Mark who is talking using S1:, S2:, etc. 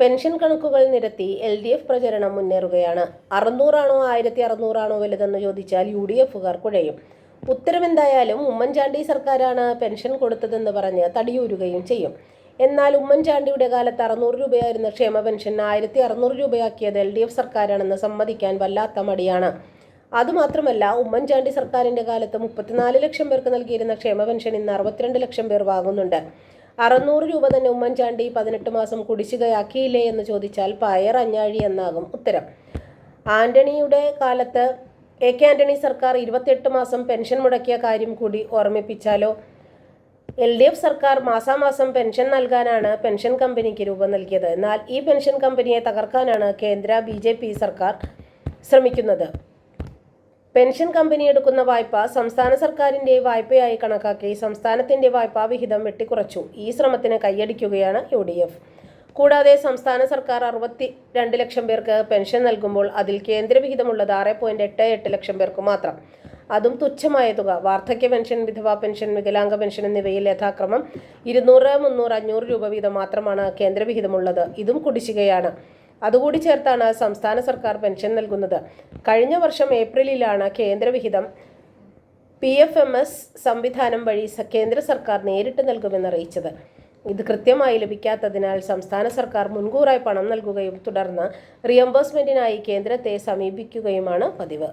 S1: Pension കണക്കുകൾ നിരത്തി L D F പ്രചരണം മുന്നേറുകയാണ്. അറുന്നൂറാണോ ആയിരത്തി അറുന്നൂറാണോ വലുതെന്ന് ചോദിച്ചാൽ യു ഡി എഫുകാർ കുഴയും. ഉത്തരവെന്തായാലും ഉമ്മൻചാണ്ടി സർക്കാരാണ് പെൻഷൻ കൊടുത്തതെന്ന് പറഞ്ഞ് തടിയൂരുകയും ചെയ്യും. എന്നാൽ ഉമ്മൻചാണ്ടിയുടെ കാലത്ത് അറുന്നൂറ് രൂപയായിരുന്ന ക്ഷേമ പെൻഷൻ ആയിരത്തി അറുന്നൂറ് രൂപയാക്കിയത് എൽ ഡി എഫ് സർക്കാരാണെന്ന് സമ്മതിക്കാൻ വല്ലാത്ത മടിയാണ്. അതുമാത്രമല്ല ഉമ്മൻചാണ്ടി സർക്കാരിന്റെ കാലത്ത് മുപ്പത്തിനാല് ലക്ഷം പേർക്ക് നൽകിയിരുന്ന ക്ഷേമ പെൻഷൻ ഇന്ന് അറുപത്തിരണ്ട് ലക്ഷം പേർ വാങ്ങുന്നുണ്ട്. അറുന്നൂറ് രൂപ തന്നെ ഉമ്മൻചാണ്ടി പതിനെട്ട് മാസം കുടിശ്ശികയാക്കിയില്ലേ എന്ന് ചോദിച്ചാൽ പയർ അഞ്ഞാഴി എന്നാകും ഉത്തരം. ആന്റണിയുടെ കാലത്ത് എ കെ ആന്റണി സർക്കാർ ഇരുപത്തിയെട്ട് മാസം പെൻഷൻ മുടക്കിയ കാര്യം കൂടി ഓർമ്മിപ്പിച്ചാലോ? എൽ ഡി എഫ് സർക്കാർ മാസാമാസം പെൻഷൻ നൽകാനാണ് പെൻഷൻ കമ്പനിക്ക് രൂപം നൽകിയത്. എന്നാൽ ഈ പെൻഷൻ കമ്പനിയെ തകർക്കാനാണ് കേന്ദ്ര ബി സർക്കാർ ശ്രമിക്കുന്നത്. പെൻഷൻ കമ്പനി എടുക്കുന്ന വായ്പ സംസ്ഥാന സർക്കാരിന്റെ വായ്പയായി കണക്കാക്കി സംസ്ഥാനത്തിന്റെ വായ്പാ വിഹിതം വെട്ടിക്കുറച്ചു. ഈ ശ്രമത്തിന് കൈയടിക്കുകയാണ് യു ഡി എഫ്. കൂടാതെ സംസ്ഥാന സർക്കാർ അറുപത്തി രണ്ട് ലക്ഷം പേർക്ക് പെൻഷൻ നൽകുമ്പോൾ അതിൽ കേന്ദ്രവിഹിതമുള്ളത് ആറ് പോയിന്റ് എട്ട് എട്ട് ലക്ഷം പേർക്ക് മാത്രം. അതും തുച്ഛമായ തുക. വാർദ്ധക്യ പെൻഷൻ വിധവാ പെൻഷൻ വികലാംഗ പെൻഷൻ എന്നിവയിൽ യഥാക്രമം ഇരുന്നൂറ് മുന്നൂറ് അഞ്ഞൂറ് രൂപ വീതം മാത്രമാണ് കേന്ദ്രവിഹിതമുള്ളത് ഇതും കുടിശ്ശികയാണ്. അതുകൂടി ചേർത്താണ് സംസ്ഥാന സർക്കാർ പെൻഷൻ നൽകുന്നത്. കഴിഞ്ഞ വർഷം ഏപ്രിലിലാണ് കേന്ദ്രവിഹിതം പി എഫ് എം എസ് സംവിധാനം വഴി കേന്ദ്ര സർക്കാർ നേരിട്ട് നൽകുമെന്ന് അറിയിച്ചത്. ഇത് കൃത്യമായി ലഭിക്കാത്തതിനാൽ സംസ്ഥാന സർക്കാർ മുൻകൂറായി പണം നൽകുകയും തുടർന്ന് റിയംബേഴ്സ്മെന്റിനായി കേന്ദ്രത്തെ സമീപിക്കുകയുമാണ് പതിവ്.